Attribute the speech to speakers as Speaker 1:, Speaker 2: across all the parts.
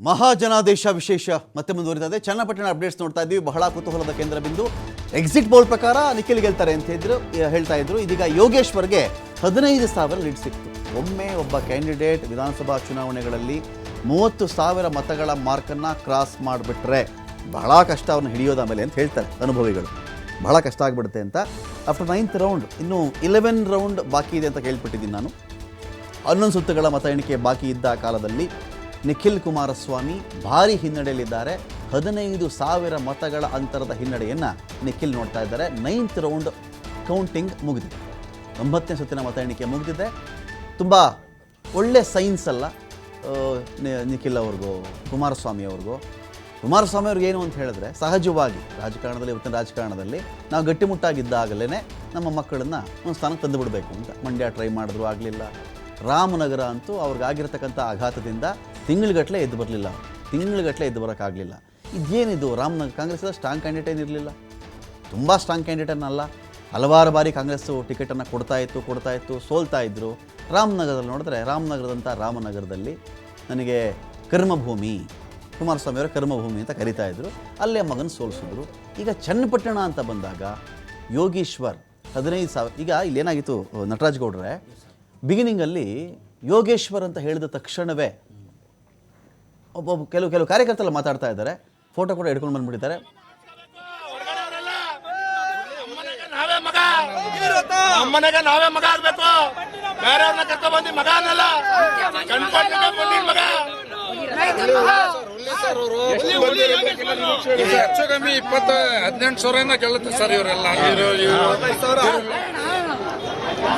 Speaker 1: ಮಹಾಜನಾದೇಶ ವಿಶೇಷ ಮತ್ತೆ ಮುಂದುವರಿತದೆ. ಚನ್ನಪಟ್ಟಣ ಅಪ್ಡೇಟ್ಸ್ ನೋಡ್ತಾ ಇದ್ದೀವಿ. ಬಹಳ ಕುತೂಹಲದ ಕೇಂದ್ರ ಬಿಂದು ಎಕ್ಸಿಟ್ ಪೋಲ್ ಪ್ರಕಾರ ನಿಖಿಲ್ ಗೆಲ್ತಾರೆ ಅಂತ ಹೇಳಿದ್ರು ಹೇಳ್ತಾ ಇದ್ರು. ಇದೀಗ ಯೋಗೇಶ್ವರ್ಗೆ ಹದಿನೈದು ಸಾವಿರ ಲೀಡ್ ಸಿಕ್ತು. ಒಮ್ಮೆ ಒಬ್ಬ ಕ್ಯಾಂಡಿಡೇಟ್ ವಿಧಾನಸಭಾ ಚುನಾವಣೆಗಳಲ್ಲಿ ಮೂವತ್ತು ಸಾವಿರ ಮತಗಳ ಮಾರ್ಕನ್ನು ಕ್ರಾಸ್ ಮಾಡಿಬಿಟ್ರೆ ಬಹಳ ಕಷ್ಟ ಅವ್ರನ್ನ ಹಿಡಿಯೋದ ಮೇಲೆ ಅಂತ ಹೇಳ್ತಾರೆ ಅನುಭವಿಗಳು. ಬಹಳ ಕಷ್ಟ ಆಗಿಬಿಡುತ್ತೆ ಅಂತ. ಆಫ್ಟರ್ ನೈನ್ತ್ ರೌಂಡ್ ಇನ್ನು ಇಲೆವೆನ್ ರೌಂಡ್ ಬಾಕಿ ಇದೆ ಅಂತ ಕೇಳ್ಬಿಟ್ಟಿದ್ದೀನಿ ನಾನು. ಹನ್ನೊಂದು ಸುತ್ತುಗಳ ಮತ ಎಣಿಕೆ ಬಾಕಿ ಇದ್ದ ಕಾಲದಲ್ಲಿ ನಿಖಿಲ್ ಕುಮಾರಸ್ವಾಮಿ ಭಾರಿ ಹಿನ್ನಡೆಯಲ್ಲಿದ್ದಾರೆ. ಹದಿನೈದು ಸಾವಿರ ಮತಗಳ ಅಂತರದ ಹಿನ್ನಡೆಯನ್ನು ನಿಖಿಲ್ ನೋಡ್ತಾ ಇದ್ದಾರೆ. ನೈನ್ತ್ ರೌಂಡ್ ಕೌಂಟಿಂಗ್ ಮುಗಿದಿದೆ. ಒಂಬತ್ತನೇ ಸುತ್ತಿನ ಮತ ಎಣಿಕೆ ಮುಗಿದಿದೆ. ತುಂಬ ಒಳ್ಳೆ ಸೈನ್ಸ್ ಅಲ್ಲ ನಿಖಿಲ್ ಅವ್ರಿಗೂ, ಕುಮಾರಸ್ವಾಮಿ ಅವ್ರಿಗೂ. ಕುಮಾರಸ್ವಾಮಿ ಅವ್ರಿಗೆ ಏನು ಅಂತ ಹೇಳಿದ್ರೆ, ಸಹಜವಾಗಿ ರಾಜಕಾರಣದಲ್ಲಿ, ಇವತ್ತಿನ ರಾಜಕಾರಣದಲ್ಲಿ ನಾವು ಗಟ್ಟಿಮುಟ್ಟಾಗಿದ್ದಾಗಲೇ ನಮ್ಮ ಮಕ್ಕಳನ್ನು ಒಂದು ಸ್ಥಾನಕ್ಕೆ ತಂದು ಬಿಡಬೇಕು ಅಂತ. ಮಂಡ್ಯ ಟ್ರೈ ಮಾಡಿದ್ರು, ಆಗಲಿಲ್ಲ. ರಾಮನಗರ ಅಂತೂ ಅವ್ರಿಗಾಗಿರ್ತಕ್ಕಂಥ ಆಘಾತದಿಂದ ತಿಂಗಳುಗಟ್ಟಲೆ ಎದ್ದು ಬರಲಿಲ್ಲ. ತಿಂಗಳುಗಟ್ಟಲೆ ಎದ್ದು ಬರೋಕ್ಕಾಗಲಿಲ್ಲ. ಇದೇನಿದು ರಾಮನಗರ ಕಾಂಗ್ರೆಸ್ ಸ್ಟ್ರಾಂಗ್ ಕ್ಯಾಂಡಿಡೇಟ್ ಏನಿರಲಿಲ್ಲ ತುಂಬ ಸ್ಟ್ರಾಂಗ್ ಕ್ಯಾಂಡಿಡೇಟ್ ಅಲ್ಲ, ಹಲವಾರು ಬಾರಿ ಕಾಂಗ್ರೆಸ್ಸು ಟಿಕೆಟನ್ನು ಕೊಡ್ತಾ ಇತ್ತು ಕೊಡ್ತಾ ಇತ್ತು, ಸೋಲ್ತಾ ಇದ್ದರು ರಾಮನಗರದಲ್ಲಿ ನೋಡಿದ್ರೆ ರಾಮನಗರದಂಥ ರಾಮನಗರದಲ್ಲಿ ನನಗೆ ಕರ್ಮಭೂಮಿ, ಕುಮಾರಸ್ವಾಮಿ ಅವರ ಕರ್ಮಭೂಮಿ ಅಂತ ಕರಿತಾ ಇದ್ದರು ಅಲ್ಲೇ ಮಗನ ಸೋಲಿಸಿದ್ರು. ಈಗ ಚನ್ನಪಟ್ಟಣ ಅಂತ ಬಂದಾಗ ಯೋಗೀಶ್ವರ್ ಹದಿನೈದು ಸಾವಿರ ಈಗ ಇಲ್ಲೇನಾಗಿತ್ತು, ನಟರಾಜ್ ಗೌಡ್ರೆ? ಬಿಗಿನಿಂಗಲ್ಲಿ ಯೋಗೇಶ್ವರ್ ಅಂತ ಹೇಳಿದ ತಕ್ಷಣವೇ ಒಬ್ಬೊಬ್ಬ ಕೆಲವು ಕೆಲವು ಕಾರ್ಯಕರ್ತರು ಮಾತಾಡ್ತಾ ಇದ್ದಾರೆ. ಫೋಟೋ ಕೂಡ ಹಿಡ್ಕೊಂಡು ಬಂದ್ಬಿಟ್ಟಿದ್ದಾರೆ.
Speaker 2: ನಾವೇ ಮಗ ನಮ್ಮನೆಗೆ ನಾವೇ ಮಗ ಆಗ್ಬೇಕು. ಬೇರೆಯವ್ರನ್ನ ಕರ್ಕೊಂಡ್ ಬಂದಿ ಮಗ ಅನ್ನಲ್ಲ. ಕಣ್ಪಟ್ಟಿಗೆ ಬಂದಿದ್ ಮಗ.
Speaker 3: ಹೆಚ್ಚು ಕಮ್ಮಿ ಇಪ್ಪತ್ತು ಹದಿನೆಂಟು ಸಾವಿರ ಗೆಲ್ಲುತ್ತೆ ಸರ್ ಇವರೆಲ್ಲ.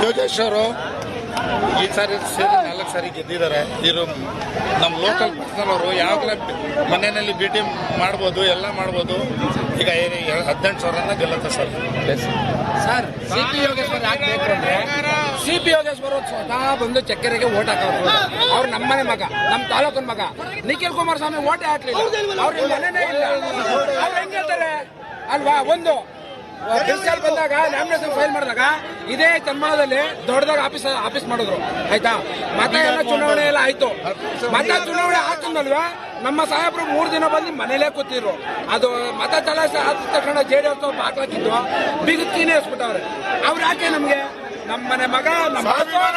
Speaker 3: ಯೋಗೇಶ್ ಈ ಸಾರಿ ಸೇರಿ ನಾಲ್ಕು ಸಾರಿ ಗೆದ್ದಿದ್ದಾರೆ. ಇವರು ನಮ್ಮ ಲೋಕಲ್ ಪರ್ಸನಲ್ ಅವರು ಯಾವಾಗಲೇ ಮನೆಯಲ್ಲಿ ಭೇಟಿ ಮಾಡ್ಬೋದು ಎಲ್ಲ ಮಾಡ್ಬೋದು. ಈಗ ಹದಿನೆಂಟು ಸಾವಿರನ ಗೆಲ್ಲುತ್ತೆ sir.
Speaker 4: Sir C P Yogeshwar ಯಾಕೆ ಬೇಕು ಅಂದ್ರೆ ಸಿ ಪಿ ಯೋಗೇಶ್ವರ್ ಸ್ವತಃ ಬಂದು ಚಕ್ಕೆರೆಗೆ ಓಟ್ ಹಾಕೋರು ಅವ್ರು ನಮ್ಮನೆ ಮಗ ನಮ್ಮ ತಾಲೂಕಿನ ಮಗ. ನಿಖಿಲ್ ಕುಮಾರಸ್ವಾಮಿ ಓಟೇ ಹಾಕ್ಲಿಲ್ಲ. ಅವ್ರ ಮನೆನೇ ಇಲ್ಲ. ಅವ್ರು ಅಲ್ವಾ? ಒಂದು. ಬಿಲ್ಸಲ್ ಬಂದಾಗ ಲ್ಯಾಮಿನೇಷನ್ ಫೈಲ್ ಮಾಡಿದಾಗ ಇದೇ ಕರ್ಮಾಳದಲ್ಲಿ ದೊಡ್ಡದಾಗ ಆಫೀಸ್ ಆಫೀಸ್ ಮಾಡಿದ್ರು. ಆಯ್ತಾ? ಮತ ಎಲ್ಲ ಚುನಾವಣೆ ಎಲ್ಲ ಆಯ್ತು. ಮತ ಚುನಾವಣೆ ಆಗ್ತಿದ್ನಲ್ವಾ ನಮ್ಮ ಸಾಹೇಬ್ರು ಮೂರು ದಿನ ಬಂದು ಮನೇಲೇ ಕೂತಿದ್ರು. ಅದು ಮತ ಚಲಾಯಿಸಿ ಆದ ತಕ್ಷಣ ಜೆ ಡಿ ಎಸ್ ಹಾಕ್ಲಾಕಿದ್ದು ಬಿಗುತ್ತೀನಿ ಎಸ್ಬಿಟ್ಟವ್ರೆ ಅವ್ರು ಯಾಕೆ ನಮ್ಗೆ? ನಮ್ಮ ಮನೆ ಮಗ ನಮ್ಮ
Speaker 2: ಸ್ವಾಭಿಮಾನ,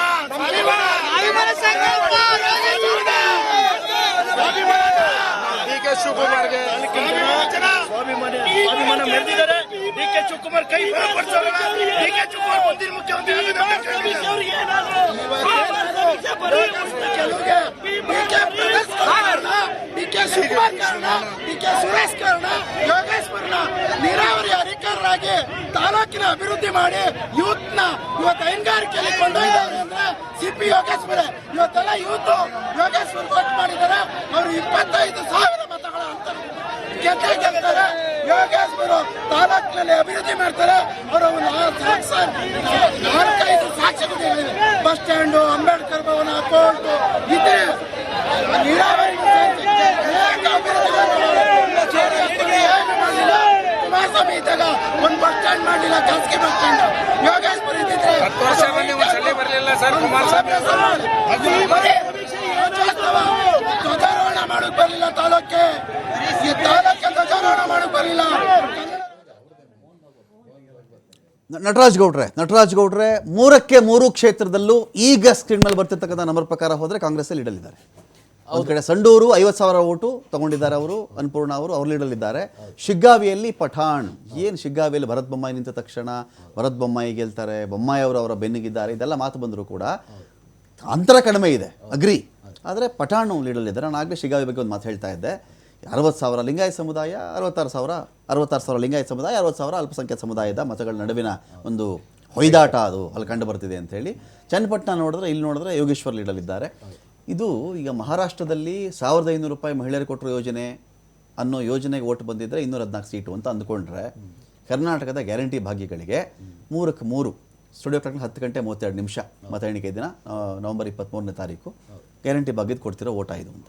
Speaker 3: ಡಿ ಕೆ ಶಿವಕುಮಾರ್ಗೆ
Speaker 2: ಸ್ವಾಭಿಮಾನ ಮೆರೆದಿದ್ದಾರೆ. ಡಿ ಕೆ ಶಿವಕುಮಾರ್ ಕೈ ಬಲಪಡಿಸೋಣ ಡಿ ಕೆ ಶಿವಕುಮಾರ್ ಮುಂದಿನ ಮುಖ್ಯಮಂತ್ರಿ
Speaker 5: ಡಿ ಕೆ ಶಿವಕುಮಾರ್ ಕಾರಣ ಡಿ ಕೆ ಸುರೇಶ್ ಕಾರಣ ಯೋಗೇಶ್ವರನ ನೀರಾವರಿ ಅಧಿಕಾರರಾಗಿ ತಾಲೂಕಿನ ಅಭಿವೃದ್ಧಿ ಮಾಡಿ ಯೂತ್ನ ಇವತ್ತು ಹೈನುಗಾರಿಕೆಯಲ್ಲಿ ಕೊಂಡೊಯ್ದವ್ರೆ ಅಂದ್ರೆ ಸಿಪಿ ಯೋಗೇಶ್ವರ ಇವತ್ತೆಲ್ಲ ಯೂತ್ ಯೋಗೇಶ್ವರ್ ವೋಟ್ ಮಾಡಿದ್ದಾರೆ. ಅವರು ಇಪ್ಪತ್ತೈದು ಸಾವಿರ ಮತಗಳ ಅಂತರ ಗೆದ್ದೇ ಗೆಲ್ತಾರೆ ಯೋಗೇಶ್ವರು ತಾಲೂಕಿನಲ್ಲಿ ಅಭಿವೃದ್ಧಿ ಮಾಡ್ತಾರೆ ಅವರು ನಾಲ್ಕೈದು ಸಾಕ್ಷಿ bus stand Ambedkar Bhavan court ಇದ್ರೆ ನೀರಾವರಿ ಕುಮಾರಸ್ವಾಮಿ ಇದ್ದಾಗ ಒಂದು ಬಸ್ ಸ್ಟ್ಯಾಂಡ್ ಮಾಡಲಿಲ್ಲ ಖಾಸಗಿ ಬಸ್ ಸ್ಟ್ಯಾಂಡ್. ಯೋಗೇಶ್ವರ ಇದ್ದಿದ್ರೆ
Speaker 3: ಹತ್ತು ವರ್ಷ ಬಂದು ಬರಲಿಲ್ಲ ಸರ್ ಕುಮಾರಸ್ವಾಮಿ.
Speaker 1: ನಟರಾಜ್ ಗೌಡ್ರೆ ನಟರಾಜ್ ಗೌಡ್ರೆ ಮೂರಕ್ಕೆ ಮೂರು ಕ್ಷೇತ್ರದಲ್ಲೂ ಈಗ ಸ್ಕ್ರೀನ್ ಮೇಲೆ ಬರ್ತಿರ್ತಕ್ಕಂಥ ನಂಬರ್ ಪ್ರಕಾರ ಹೋದರೆ ಕಾಂಗ್ರೆಸ್ಸಲ್ಲಿ ಇಡಲಿದ್ದಾರೆ ಅವ್ರ ಕಡೆ ಸಂಡೂರು ಐವತ್ತು ಸಾವಿರ ಓಟು ತಗೊಂಡಿದ್ದಾರೆ ಅವರು ಅನ್ನಪೂರ್ಣ ಅವರು ಅವ್ರಲ್ಲಿ ಇಡಲಿದ್ದಾರೆ ಶಿಗ್ಗಾವಿಯಲ್ಲಿ ಪಠಾಣ್ ಏನು ಶಿಗ್ಗಾವಿಯಲ್ಲಿ ಭರತ್ ಬೊಮ್ಮಾಯಿ ನಿಂತ ತಕ್ಷಣ ಭರತ್ ಬೊಮ್ಮಾಯಿ ಗೆಲ್ತಾರೆ ಬೊಮ್ಮಾಯಿ ಅವರು ಅವರ ಬೆನ್ನಿಗಿದ್ದಾರೆ ಇದೆಲ್ಲ ಮಾತು ಬಂದರೂ ಕೂಡ ಅಂತರ ಕಡಿಮೆ ಇದೆ ಅಗ್ರಿ ಆದರೆ ಪಠಾಣು ಲೀಡಲ್ಲಿದ್ದಾರೆ ನಾನು ಆಗಲೇ ಶಿಗ್ಗಾವಿ ಬಗ್ಗೆ ಒಂದು ಮಾತು ಹೇಳ್ತಾ ಇದ್ದೆ. ಅರವತ್ತು ಸಾವಿರ ಲಿಂಗಾಯತ ಸಮುದಾಯ, ಅರವತ್ತಾರು ಸಾವಿರ ಅರವತ್ತಾರು ಸಾವಿರ ಲಿಂಗಾಯತ ಸಮುದಾಯ, ಅರವತ್ತು ಸಾವಿರ ಅಲ್ಪಸಂಖ್ಯಾತ ಸಮುದಾಯದ ಮತಗಳ ನಡುವಿನ ಒಂದು ಹೊಯ್ದಾಟ ಅದು ಅಲ್ಲಿ ಕಂಡು ಬರ್ತಿದೆ ಅಂತೇಳಿ ಚನ್ನಪಟ್ಟಣ ನೋಡಿದ್ರೆ, ಇಲ್ಲಿ ನೋಡಿದ್ರೆ ಯೋಗೇಶ್ವರ್ ಲೀಡಲ್ಲಿದ್ದಾರೆ. ಇದು ಈಗ ಮಹಾರಾಷ್ಟ್ರದಲ್ಲಿ ಸಾವಿರದ ಐನೂರು ರೂಪಾಯಿ ಮಹಿಳೆಯರು ಕೊಟ್ಟರು ಯೋಜನೆ ಅನ್ನೋ ಯೋಜನೆಗೆ ಓಟ್ ಬಂದಿದ್ದರೆ ಇನ್ನೂರ ಹದಿನಾಲ್ಕು ಸೀಟು ಅಂತ ಅಂದ್ಕೊಂಡ್ರೆ ಕರ್ನಾಟಕದ ಗ್ಯಾರಂಟಿ ಭಾಗ್ಯಗಳಿಗೆ ಮೂರಕ್ಕೆ ಮೂರು, ಸ್ಟುಡಿಯೋ ಟೈಮ್ ಹತ್ತು ಗಂಟೆ ಮೂವತ್ತೆರಡು ನಿಮಿಷ ಮತ ಎಣಿಕೆ ದಿನ ನವಂಬರ್ ಇಪ್ಪತ್ತ್ಮೂರನೇ ತಾರೀಕು. ಗ್ಯಾರಂಟಿ ಭಾಗ್ಯದ ಕೊಡ್ತಿರೋ ಓಟ ಇದು ಅಂತ.